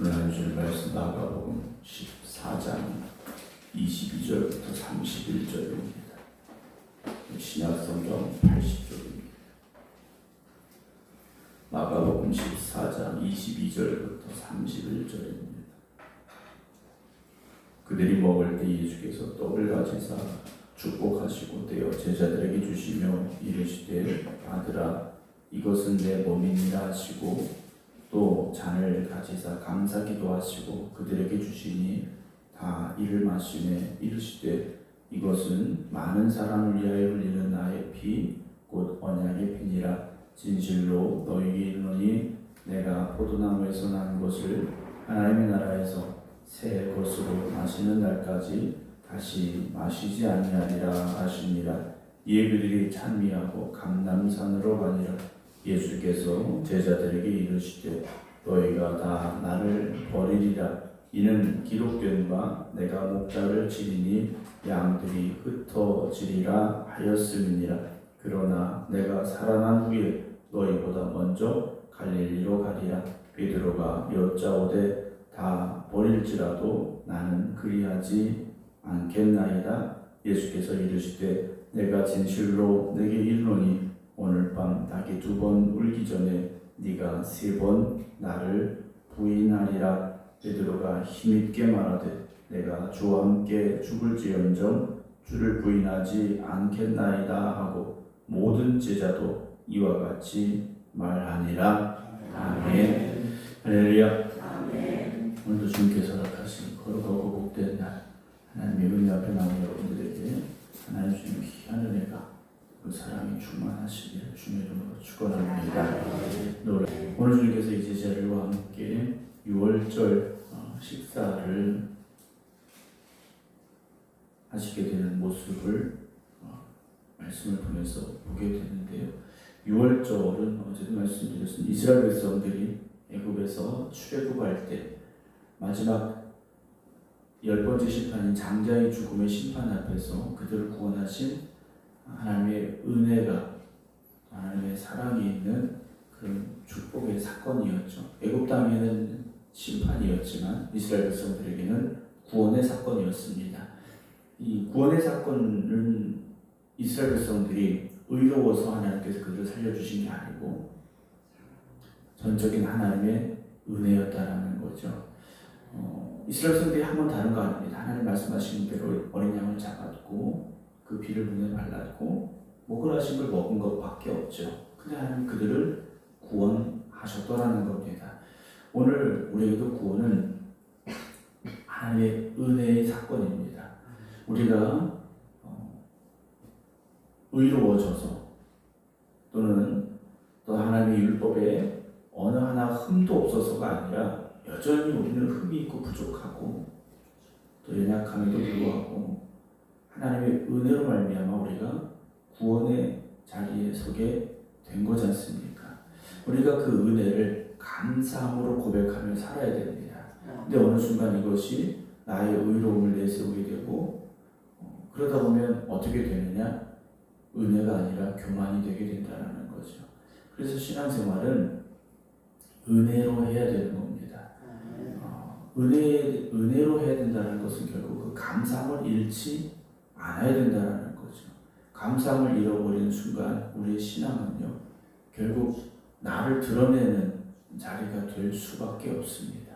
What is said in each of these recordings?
오늘 한 주일 말씀 마가복음 14장 22절부터 31절입니다. 신약성경 80쪽입니다. 마가복음 14장 22절부터 31절입니다. 그들이 먹을 때 예수께서 떡을 가지사 축복하시고 떼어 제자들에게 주시며 이르시되 아들아 이것은 내 몸이니라 하시고 또 잔을 가지사 감사 기도 하시고 그들에게 주시니 다 이를 마시매 이르시되 이것은 많은 사람을 위하여 흘리는 나의 피 곧 언약의 피니라. 진실로 너희에게 이르노니 내가 포도나무에서 난 것을 하나님의 나라에서 새 것으로 마시는 날까지 다시 마시지 아니하리라 하시니라 이에 그들이 찬미하고 감남산으로 가니라. 예수께서 제자들에게 이르시되 너희가 다 나를 버리리라. 이는 기록된 바 내가 목자를 치리니 양들이 흩어지리라 하였음이니라. 그러나 내가 살아난 후에 너희보다 먼저 갈릴리로 가리라. 베드로가 여짜오되 다 버릴지라도 나는 그리하지 않겠나이다. 예수께서 이르시되 내가 진실로 내게 이르노니 오늘 밤 닭이 두번 울기 전에 네가 세 번 나를 부인하리라. 베드로가 힘있게 말하되 내가 주와 함께 죽을지언정 주를 부인하지 않겠나이다 하고 모든 제자도 이와 같이 말하니라. 아멘. 할렐루야. 오늘도 주님께서 허락하신 거룩하고 복된 날. 하나님의 은혜 앞에 여러분들에게 하나님 주님 귀한 은혜가 그 사랑이 충만하시기를 주님의 이름으로 축원합니다. 오늘 주님께서 이 제자들과 함께 6월절 어, 식사를 하시게 되는 모습을 어, 말씀을 통해서 보게 되는데요. 6월절은 어제도 말씀드렸습니다. 이스라엘 백성들이 애굽에서 출애굽할 때 마지막 열 번째 심판인 장자의 죽음의 심판 앞에서 그들을 구원하신 하나님의 은혜가 하나님의 사랑이 있는 그런 축복의 사건이었죠. 애굽 땅에는 심판이었지만 이스라엘 백성들에게는 구원의 사건이었습니다. 이 구원의 사건은 이스라엘 백성들이 의로워서 하나님께서 그들을 살려주신 게 아니고 전적인 하나님의 은혜였다라는 거죠. 어, 이스라엘 백성들이 한 번 다른 거 아닙니다. 하나님 말씀하신 대로 어린 양을 잡았고 그 피를 눈에 발랐고 먹으라 하신 걸 먹은 것밖에 없죠. 근데 하나님 그들을 구원하셨더라는 겁니다. 오늘 우리에게도 구원은 하나님의 은혜의 사건입니다. 우리가 어, 의로워져서 또는 또 하나님의 율법에 어느 하나 흠도 없어서가 아니라 여전히 우리는 흠이 있고 부족하고 또 연약함에도 불구하고 하나님의 은혜로 말미암아 우리가 구원의 자리에 서게 된 거지 않습니까? 우리가 그 은혜를 감사함으로 고백하며 살아야 됩니다. 근데 어느 순간 이것이 나의 의로움을 내세우게 되고 어, 그러다 보면 어떻게 되느냐? 은혜가 아니라 교만이 되게 된다는 거죠. 그래서 신앙생활은 은혜로 해야 되는 겁니다. 어, 은혜 은혜로 해야 된다는 것은 결국 그 감사함을 잃지 않아야 된다는 거죠. 감사함을 잃어버리는 순간 우리의 신앙은요 결국 나를 드러내는 자리가 될 수밖에 없습니다.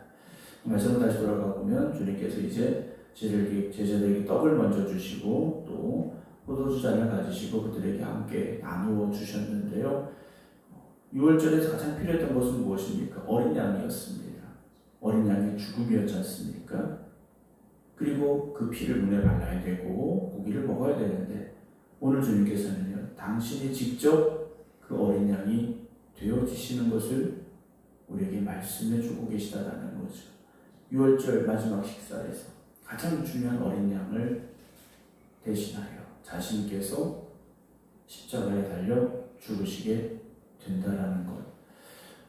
말씀을 다시 돌아가 보면 주님께서 이제 제자들에게, 떡을 먼저 주시고 또 포도주 잔을 가지시고 그들에게 함께 나누어 주셨는데요. 6월절에서 가장 필요했던 것은 무엇입니까? 어린 양이었습니다. 어린 양의 죽음이었지 않습니까? 그리고 그 피를 눈에 발라야 되고 고기를 먹어야 되는데 오늘 주님께서는요 당신이 직접 그 어린 양이 되어지시는 것을 우리에게 말씀해 주고 계시다라는 거죠. 6월절 마지막 식사에서 가장 중요한 어린 양을 대신하여 자신께서 십자가에 달려 죽으시게 된다라는 것.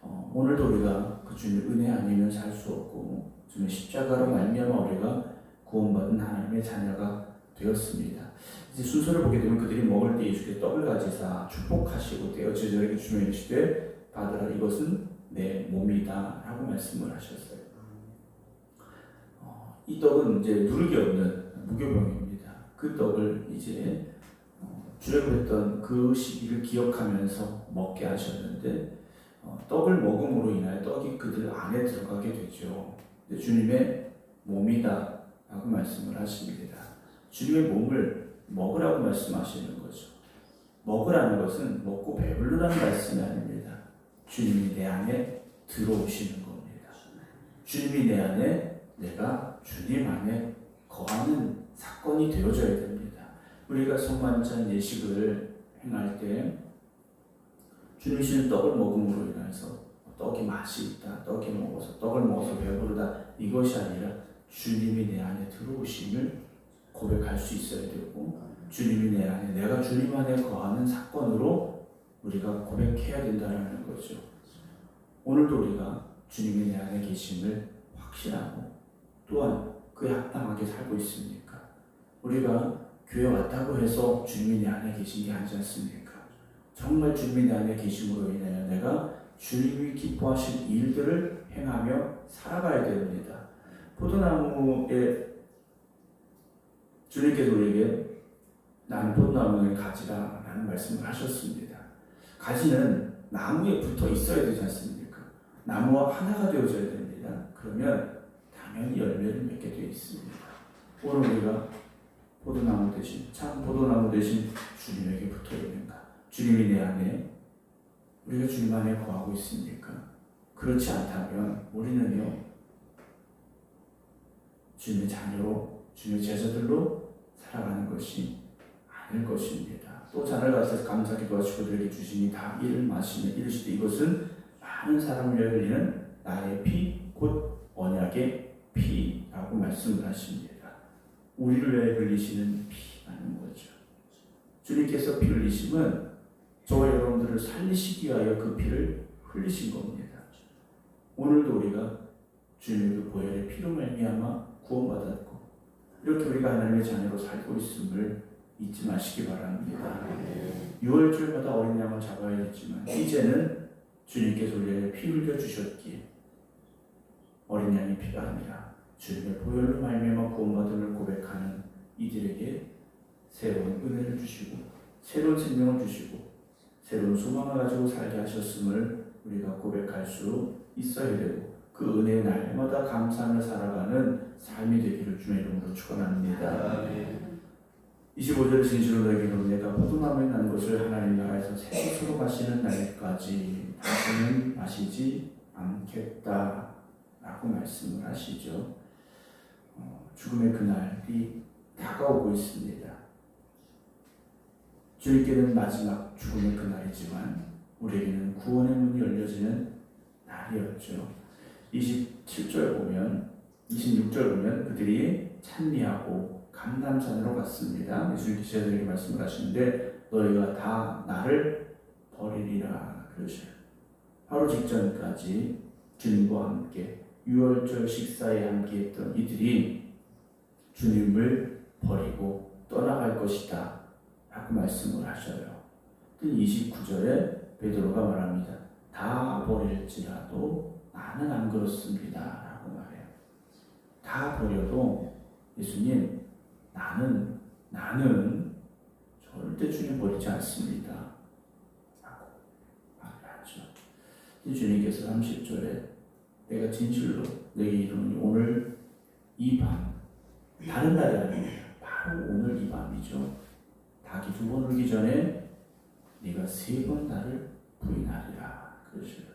어, 오늘도 우리가 그 주님의 은혜 아니면 살 수 없고 주님의 십자가로 말미암아 우리가 구원받은 하나님의 자녀가 되었습니다. 이제 순서를 보게 되면 그들이 먹을 때 예수께서 떡을 가지사 축복하시고 떼어 제자에게 주며 이르시되 받으라 이것은 내 몸이다 라고 말씀을 하셨어요. 이 떡은 이제 누룩이 없는 무교병입니다. 그 떡을 이제 어, 주력했던 그 시기를 기억하면서 먹게 하셨는데 어, 떡을 먹음으로 인하여 떡이 그들 안에 들어가게 되죠. 주님의 몸이다 라고 말씀을 하십니다. 주님의 몸을 먹으라고 말씀하시는 거죠. 먹으라는 것은 먹고 배부르라는 말씀이 아닙니다. 주님이 내 안에 들어오시는 겁니다. 주님이 내 안에 내가 주님 안에 거하는 사건이 되어져야 됩니다. 우리가 성만찬 예식을 행할 때 주님 주신 떡을 먹음으로 인해서 떡이 맛이 있다, 떡이 먹어서 떡을 먹어서 배부르다 이것이 아니라 주님이 내 안에 들어오심을 고백할 수 있어야 되고 주님이 내 안에 내가 주님 안에 거하는 사건으로 우리가 고백해야 된다는 거죠. 오늘도 우리가 주님이 내 안에 계심을 확신하고 또한 그에 합당하게 살고 있습니까? 우리가 교회 왔다고 해서 주님이 내 안에 계신 게 아니지 않습니까? 정말 주님이 내 안에 계심으로 인하여 내가 주님이 기뻐하신 일들을 행하며 살아가야 됩니다. 포도나무에 주님께서 우리에게 나는 포도나무의 가지다 라는 말씀을 하셨습니다. 가지는 나무에 붙어 있어야 되지 않습니까? 나무와 하나가 되어져야 됩니다. 그러면 당연히 열매를 맺게 되어 있습니다. 오늘 우리가 포도나무 대신 참 포도나무 대신 주님에게 붙어 있는가? 주님이 내 안에 우리가 주님 안에 거하고 있습니까? 그렇지 않다면 우리는요 주님의 자녀로 주님의 제자들로 살아가는 것이 아닐 것입니다. 또 잔을 가서 감사기도 하시고 그들에게 주시니 다 이를 마시며 이르시되 이것은 많은 사람을 위하여 흘리는 나의 피 곧 언약의 피라고 말씀을 하십니다. 우리를 위하여 흘리시는 피라는 거죠. 주님께서 피 흘리심은 저와 여러분들을 살리시기 위하여 그 피를 흘리신 겁니다. 오늘도 우리가 주님의 그 보혈의 피로 말미암아 구원받았고 이렇게 우리가 하나님의 자녀로 살고 있음을 잊지 마시기 바랍니다. 6월절마다 어린 양을 잡아야 했지만 이제는 주님께서 우리에게 피 흘려 주셨기에 어린 양의 피가 아니라 주님의 보혈로 말미암아 구원받음을 고백하는 이들에게 새로운 은혜를 주시고 새로운 생명을 주시고 새로운 소망을 가지고 살게 하셨음을 우리가 고백할 수 있어야 되고 그 은혜의 날마다 감사하며 살아가는 삶이 되기를 주의 이름으로 축원합니다. 25절 진실로 너에게 이르노니 내가 포도나무에 난 것을 하나님 나라에서 새것으로 마시는 날까지 다시는 마시지 않겠다 라고 말씀을 하시죠. 어, 죽음의 그날이 다가오고 있습니다. 주님께는 마지막 죽음의 그날이지만 우리에게는 구원의 문이 열려지는 날이었죠. 27절 보면 26절 보면 그들이 찬미하고 감남산으로 갔습니다. 예수님 제자들에게 말씀을 하시는데 너희가 다 나를 버리리라 그러셔요. 바로 직전까지 주님과 함께 유월절 식사에 함께했던 이들이 주님을 버리고 떠나갈 것이다 라고 말씀을 하셔요. 29절에 베드로가 말합니다. 다 버릴지라도 나는 안 그렇습니다 라고 말해요. 다 버려도 예수님 나는 나는 절대 주님 버리지 않습니다 라고 말하죠. 주님께서 30절에 내가 진실로 내게 이르노니 오늘 이 밤 다른 날이 아닙니다. 바로 오늘 이 밤이죠. 닭이 두 번 울기 전에 네가 세 번 나를 부인하리라 그러시요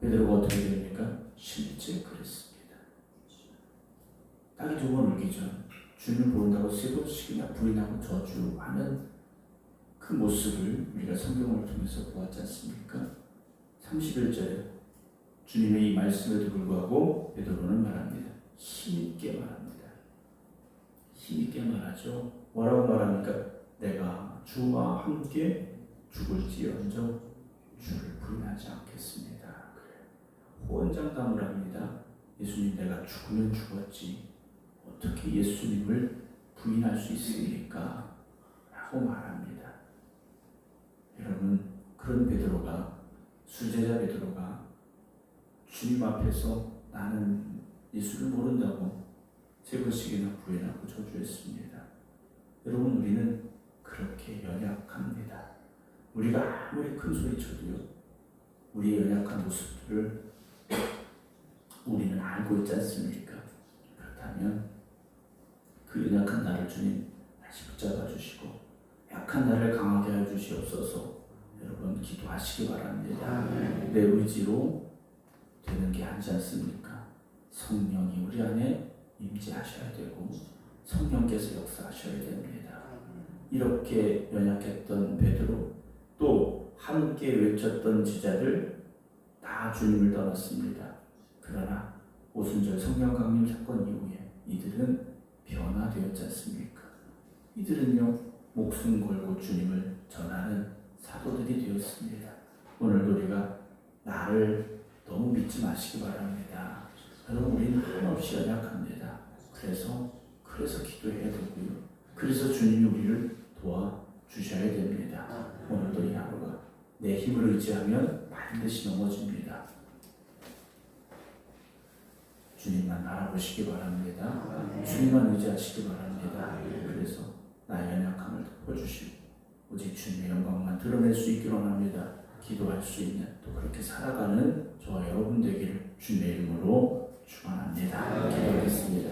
베드로가 어떻게 됩니까? 실제 그랬습니다. 닭이 두번 울기 전 주님을 모른다고 세 번씩이나 부인하고 저주하는 그 모습을 우리가 성경을 통해서 보았지 않습니까? 31절에 주님의 이 말씀에도 불구하고 베드로는 말합니다. 힘있게 말합니다. 힘있게 말하죠. 뭐라고 말합니까? 내가 주와 함께 죽을지언정 주를 부인하지 않겠습니다. 호언장담을 합니다. 예수님 내가 죽으면 죽었지 어떻게 예수님을 부인할 수 있습니까? 라고 말합니다. 여러분 그런 베드로가 수제자 베드로가 주님 앞에서 나는 예수를 모른다고 세 번씩이나 부인하고 저주했습니다. 여러분 우리는 그렇게 연약합니다. 우리가 아무리 큰 소리 쳐도요. 우리의 연약한 모습들을 우리는 알고 있지 않습니까? 그렇다면 그 연약한 나를 주님 다시 붙잡아 주시고 약한 나를 강하게 하여 주시옵소서 여러분 기도하시기 바랍니다. 내 의지로 되는 게 아니지 않습니까? 성령이 우리 안에 임재하셔야 되고 성령께서 역사하셔야 됩니다. 이렇게 연약했던 베드로 또 함께 외쳤던 제자들 다 주님을 떠났습니다. 그러나 오순절 성령 강림 사건 이후에 이들은 변화되었지 않습니까? 이들은요 목숨 걸고 주님을 전하는 사도들이 되었습니다. 오늘도 우리가 나를 너무 믿지 마시기 바랍니다. 여러분 우리는 한없이 연약합니다. 그래서 그래서 기도해야 되고요. 그래서 주님이 우리를 도와 주셔야 됩니다. 오늘도 이 하루가 내 힘을 의지하면 반드시 넘어집니다. 알아보시기 바랍니다. 주님만 의지하시기 바랍니다. 그래서 나의 연약함을 덮어주시고 오직 주님의 영광만 드러낼 수 있기를 원합니다. 기도할 수 있는 또 그렇게 살아가는 저와 여러분 되기를 주님의 이름으로 축원합니다. 기도하겠습니다.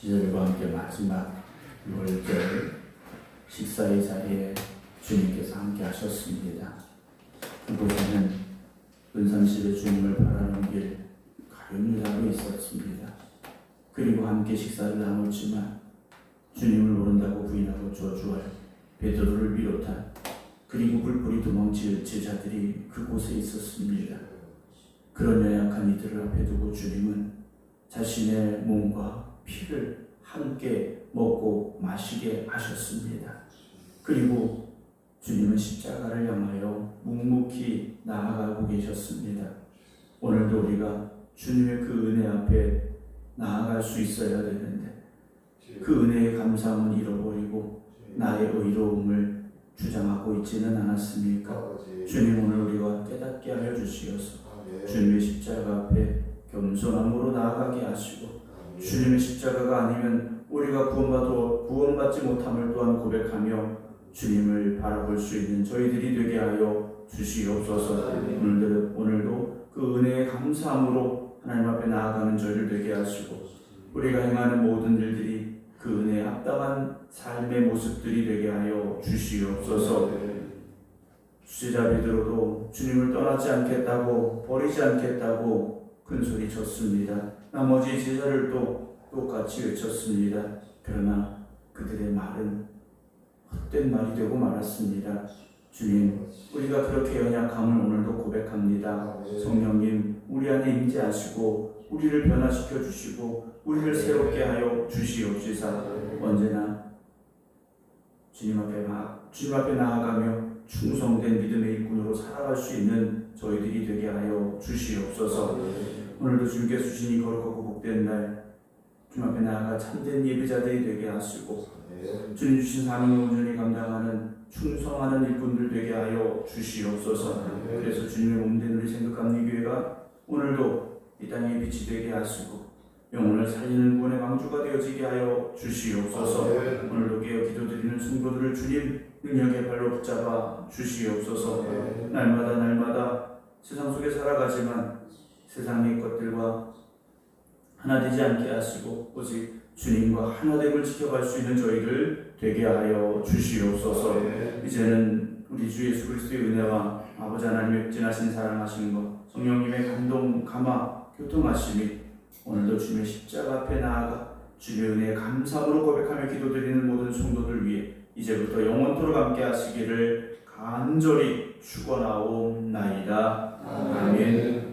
지절과 함께 마지막 6월절 식사의 자리에 주님께서 함께 하셨습니다. 그곳에는 은삼실에 주님을 바라는 길 가룟유다로 있었습니다. 그리고 함께 식사를 나눴지만 주님을 모른다고 부인하고 저주할 베드로를 비롯한 그리고 불불이 도망칠 제자들이 그곳에 있었습니다. 그런 연약한 이들을 앞에 두고 주님은 자신의 몸과 피를 함께 먹고 마시게 하셨습니다. 그리고 주님은 십자가를 향하여 묵묵히 나아가고 계셨습니다. 오늘도 우리가 주님의 그 은혜 앞에 나아갈 수 있어야 되는데 그 은혜의 감사함은 잃어버리고 나의 의로움을 주장하고 있지는 않았습니까? 주님 오늘 우리가 깨닫게 하여 주시어서 주님의 십자가 앞에 겸손함으로 나아가게 하시고 주님의 십자가가 아니면 우리가 구원받아 구원받지 못함을 또한 고백하며 주님을 바라볼 수 있는 저희들이 되게 하여 주시옵소서. 오늘도 오늘도 그 은혜의 감사함으로 하나님 앞에 나아가는 저희를 되게 하시고 우리가 행하는 모든 일들이 그 은혜에 합당한 삶의 모습들이 되게 하여 주시옵소서. 수제자 베드로도 주님을 떠나지 않겠다고 버리지 않겠다고 큰 소리 쳤습니다. 나머지 제자들도 똑같이 외쳤습니다. 그러나 그들의 말은 헛된 말이 되고 말았습니다. 주님, 우리가 그렇게 연약함을 오늘도 고백합니다. 성령님, 우리 안에 임재하시고 우리를 변화시켜 주시고 우리를 새롭게 하여 주시옵시사. 언제나 주님 앞에 나 주님 앞에 나아가며 충성된 믿음의 일꾼으로 살아갈 수 있는 저희들이 되게 하여 주시옵소서. 오늘도 주님께서 주신 이 거룩하고 복된 날 주님 앞에 나아가 참된 예배자들이 되게 하시고 주님 주신 사명을 온전히 감당하는 충성하는 일꾼들 되게 하여 주시옵소서. 그래서 주님의 몸된 우리 생각하는 이 교회가 오늘도 이 땅의 빛이 되게 하시고 영혼을 살리는 구원의 방주가 되어지게 하여 주시옵소서. 오늘도 깨어 기도드리는 성도들을 주님 능력의 발로 붙잡아 주시옵소서. 날마다 날마다 세상 속에 살아가지만 세상의 것들과 하나 되지 않게 하시고 오직 주님과 하나됨을 지켜갈 수 있는 저희를 되게 하여 주시옵소서. 이제는 우리 주 예수 그리스도의 은혜와 아버지 하나님의 진하신 사랑하시는 것, 성령님의 감동, 감화, 교통하심이 오늘도 주님의 십자가 앞에 나아가 주님의 은혜에 감사함으로 고백하며 기도드리는 모든 성도들 위해 이제부터 영원토록 함께 하시기를 간절히 축원하옵나이다. 아멘.